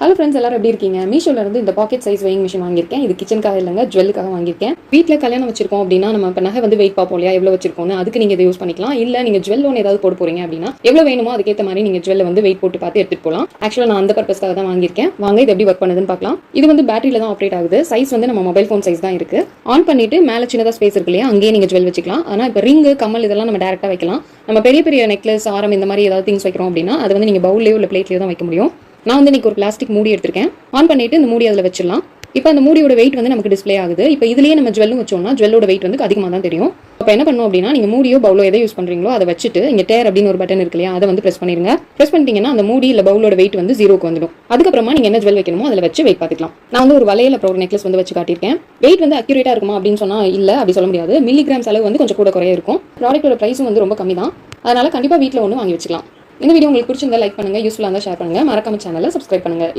Hello friends எல்லாரும் எப்படி இருக்கீங்க? மீஷோல இருந்து இந்த பாக்கெட் சைஸ் வெயிங் மிஷின் வாங்கியிருக்கேன். இது கிச்சனுக்காக இல்லைங்க ஜுவல்லுக்காக வாங்கியிருக்கேன். வீட்டில் கல்யாணம் வச்சிருக்கோம் அப்படின்னா நம்ம இப்போ நகை வந்து வெயிட் பார்ப்போம் இல்லையா? எவ்வளோ வச்சிருக்கோம்னு அதுக்கு நீங்கள் இதை யூஸ் பண்ணிக்கலாம். இல்லை நீங்கள் ஜுவல் ஒன்று ஏதாவது போட போறீங்க அப்படின்னா எவ்வளோ வேணுமோ அதுக்கேற்ற மாதிரி நீங்கள் ஜுவல்ல வந்து வெயிட் போட்டு பார்த்து எடுத்துட்டு போகலாம். ஆக்சுவலாக நான் அந்த பர்பஸ்க்காக தான் வாங்கியிருக்கேன். வாங்க இது எப்படி ஒர்க் பண்ணுதுன்னு பார்க்கலாம். இது வந்து பேட்டரியில தான் ஆப்ரேட் ஆகுது. சைஸ் வந்து நம்ம மொபைல் ஃபோன் சைஸ் தான் இருக்கு. ஆன் பண்ணிட்டு மேலே சின்னதாக ஸ்பேஸ் இருக்கு இல்லையா? அங்கேயே நீங்கள் ஜுவல் வச்சுக்கலாம். ஆனால் இப்போ ரிங்கு கம்மல் இதெல்லாம் நம்ம டேரெக்டாக வைக்கலாம். நம்ம பெரிய பெரிய நெக்லஸ் ஆரம் இந்த மாதிரி ஏதாவது திங்ஸ் வைக்கிறோம் அப்படின்னா அது வந்து நீங்கள் பவுல்லையோ இல்லை பிளேட்லையோ தான் வைக்க முடியும். நான் வந்து இன்னைக்கு ஒரு பிளாஸ்டிக் மூடி எடுத்திருக்கேன். ஆன் பண்ணிட்டு இந்த மூடி அதில் வச்சிடலாம். இப்போ அந்த மூடியோட வெயிட் வந்து நமக்கு டிஸ்ப்ளே ஆகுது. இப்போ இதுலேயே நம்ம ஜுவல்லும் வச்சோம்னா ஜுவல்லோட வெயிட் வந்து அதிகமாக தான் தெரியும். இப்போ என்ன பண்ணும் அப்படின்னா நீங்கள் மூடியோ பவுலோ எதை யூஸ் பண்ணுறீங்களோ அதை வச்சுட்டு இங்கே டேர் அப்படின்னு ஒரு பட்டன் இருக்கு இல்லையா அதை வந்து ப்ரெஸ் பண்ணிருங்க. ப்ரெஸ் பண்ணிட்டீங்கன்னா அந்த மூடி இல்லை பவுலோட வெயிட் வந்து ஜீரோக்கு வந்துடும். அதுக்கப்புறமா நீங்கள் என்ன ஜுவல் வைக்கணுமோ அதில் வச்சு வெயிட் பார்த்துக்கலாம். நான் வந்து ஒரு வலையில் அப்புறம் ஒரு நெக்லஸ் வந்து வச்சு காட்டியிருக்கேன். வெயிட் வந்து அக்யூரேட்டாக இருக்குமா அப்படின்னு சொன்னால் இல்லை அப்படி சொல்ல முடியாது. மில்லிகிராம்ஸ் அளவு வந்து கொஞ்சம் கூட குறைய இருக்கும். ப்ராடக்ட்டோட ப்ரைஸும் வந்து ரொம்ப கம்மி தான் அதனால் கண்டிப்பாக வீட்டில் ஒன்று வாங்கி வச்சுக்கலாம். இந்த வீடியோ உங்களுக்கு பிடிச்சிருந்தா லைக் பண்ணுங்க யூஸ்ஃபுல்லாக இருந்தால் ஷேர் பண்ணுங்க. மறக்காம சேனலை சப்ஸ்கிரைப் பண்ணுங்க.